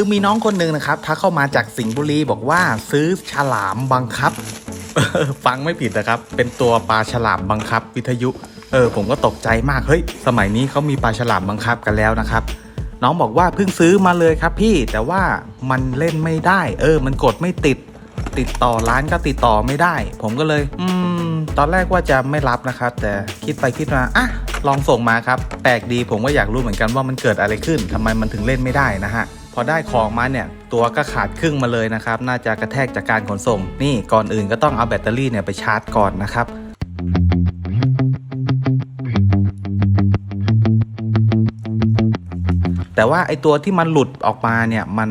คือมีน้องคนหนึ่งนะครับทักเข้ามาจากสิงห์บุรีบอกว่าซื้อฉลามบังคับ ฟังไม่ผิดนะครับ เป็นตัวปลาฉลามบังคับ วิทยุ เออ ผมก็ตกใจมากเฮ้ย สมัยนี้เขามีปลาฉลามบังคับกันแล้วนะครับ น้องบอกว่าเพิ่งซื้อมาเลยครับพี่แต่ว่ามันเล่นไม่ได้ เออ มันกดไม่ติด ติดต่อร้านก็ติดต่อไม่ได้ ผมก็เลย อืม ตอนแรกว่าจะไม่รับนะครับ แต่คิดไปคิดมาอะลองส่งมาครับแปลกดีผมก็อยากรู้เหมือนกันว่ามันเกิดอะไรขึ้นทำไมมันถึงเล่นไม่ได้นะฮะ อได้ของมาเนี่ยตัวก็ขาดครึ่งมาเลยนะครับ น่าจะกระแทกจากการขนส่ง นี่ก่อนอื่นก็ต้องเอาแบตเตอรี่เนี่ยไปชาร์จก่อนนะครับแต่ว่าไอตัวที่มันหลุดออกมาเนี่ยมัน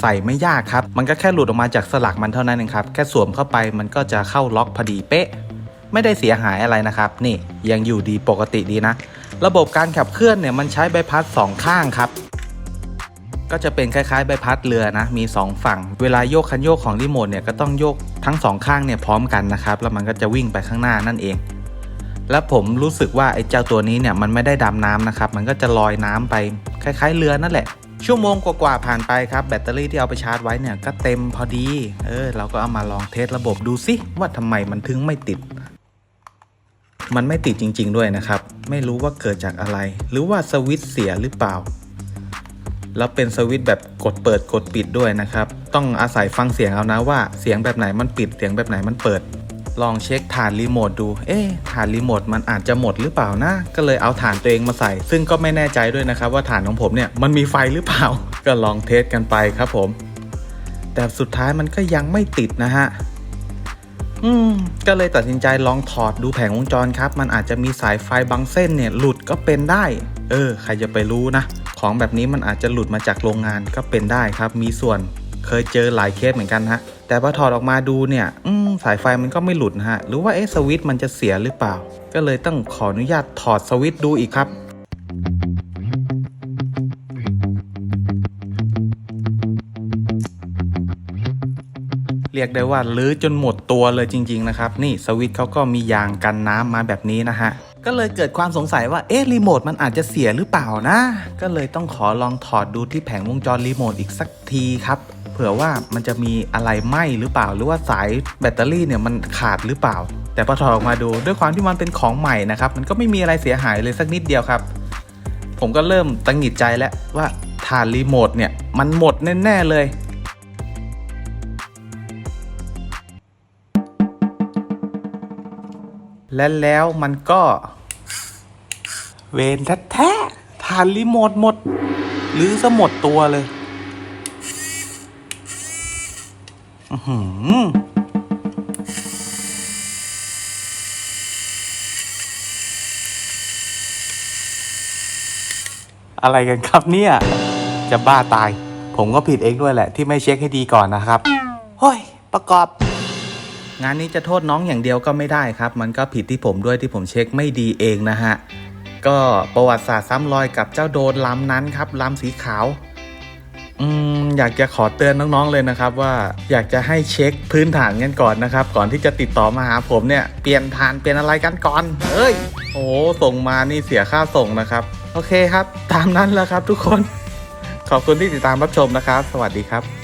ใส่ไม่ยากครับ มันก็แค่หลุดออกมาจากสลักมันเท่านั้นเองครับ แค่สวมเข้าไปมันก็จะเข้าล็อกพอดีเป๊ะ ไม่ได้เสียหายอะไรนะครับ นี่ยังอยู่ดีปกติดีนะ ระบบการขับเคลื่อนเนี่ยมันใช้ใบพัดสองข้างครับ ก็จะเป็นคล้ายๆใบพัดเรือนะมี 2 ฝั่ง เวลาโยกคันโยกของรีโมทเนี่ยก็ต้องโยกทั้งสองข้างเนี่ยพร้อมกันนะครับแล้วมันก็จะวิ่งไปข้างหน้านั่นเอง และผมรู้สึกว่าไอ้เจ้าตัวนี้เนี่ยมันไม่ได้ดำน้ำนะครับมันก็จะลอยน้ำไปคล้าย ๆ เรือนั่นแหละชั่วโมงกว่าๆผ่านไปครับแบตเตอรี่ที่เอาไปชาร์จไว้เนี่ยก็เต็มพอดี เออเราก็เอามาลองเทสระบบดูสิว่าทำไมมันถึงไม่ติด มันไม่ติดจริง ๆ ด้วยนะครับ ไม่รู้ว่าเกิดจากอะไร หรือว่าสวิตช์เสียหรือเปล่า แล้วเป็นสวิตช์แบบกดเปิดกดปิดด้วยนะครับ ต้องอาศัยฟังเสียงเอานะว่าเสียงแบบไหนมันปิดเสียงแบบไหนมันเปิด ลองเช็คฐานรีโมทดู เอ๊ะฐานรีโมทมันอาจจะหมดหรือเปล่านะ ก็เลยเอาฐานตัวเองมาใส่ ซึ่งก็ไม่แน่ใจด้วยนะครับว่าฐานของผมเนี่ยมันมีไฟหรือเปล่า ก็ลองเทสกันไปครับผม แต่สุดท้ายมันก็ยังไม่ติดนะฮะอืมก็เลยตัดสินใจลองถอดดูแผงวงจรครับ มันอาจจะมีสายไฟบางเส้นเนี่ยหลุดก็เป็นได้ เออ ใครจะไปรู้นะ ของแบบนี้มันอาจจะหลุดมาจากโรงงานก็เป็นได้ครับ มีส่วนเคยเจอหลายเคสเหมือนกันฮะ แต่พอถอดออกมาดูเนี่ยสายไฟมันก็ไม่หลุดฮะ หรือว่าเอ๊ะสวิตช์มันจะเสียหรือเปล่า ก็เลยต้องขออนุญาตถอดสวิตช์ดูอีกครับเรียกได้ว่าลื้อจนหมดตัวเลยจริง ๆ นะครับ นี่สวิตช์เขาก็มียางกันน้ำมาแบบนี้นะฮะ ก็เลยเกิดความสงสัยว่าเอ๊ะรีโมทมันอาจจะเสียหรือเปล่านะ ก็เลยต้องขอลองถอดดูที่แผงวงจรรีโมทอีกสักทีครับเผื่อว่ามันจะมีอะไรไหม้หรือเปล่า หรือว่าสายแบตเตอรี่เนี่ยมันขาดหรือเปล่า แต่พอถอดออกมาดูด้วยความที่มันเป็นของใหม่นะครับมันก็ไม่มีอะไรเสียหายเลยสักนิดเดียวครับ ผมก็เริ่มตังหิดใจแล้วว่าฐานรีโมทเนี่ยมันหมดแน่ๆเลย และแล้วมันก็ เวนแท้ๆฐานรีโมทหมด หรือซะหมดตัวเลยอือหืออะไรกันครับเนี่ย จะบ้าตาย ผมก็ผิดเองด้วยแหละ ที่ไม่เช็คให้ดีก่อนนะครับ เฮ้ย ประกอบ งานนี้จะโทษน้องอย่างเดียวก็ไม่ได้ครับ มันก็ผิดที่ผมด้วยที่ผมเช็คไม่ดีเองนะฮะ ก็ประวัติศาสตร์ซ้ำรอยกับเจ้าโดนลำนั้นครับลำสีขาวอืมอยากจะขอเตือนน้องๆเลยนะครับ ว่าอยากจะให้เช็คพื้นฐานกันก่อนนะครับ ก่อนที่จะติดต่อมาหาผมเนี่ยเปลี่ยนฐานเปลี่ยนอะไรกันก่อนเอ้ย โอ้ส่งมานี่เสียค่าส่งนะครับ โอเคครับ ตามนั้นแหล้วครับทุกคน ขอบคุณที่ติดตามรับชมนะครับ สวัสดีครับ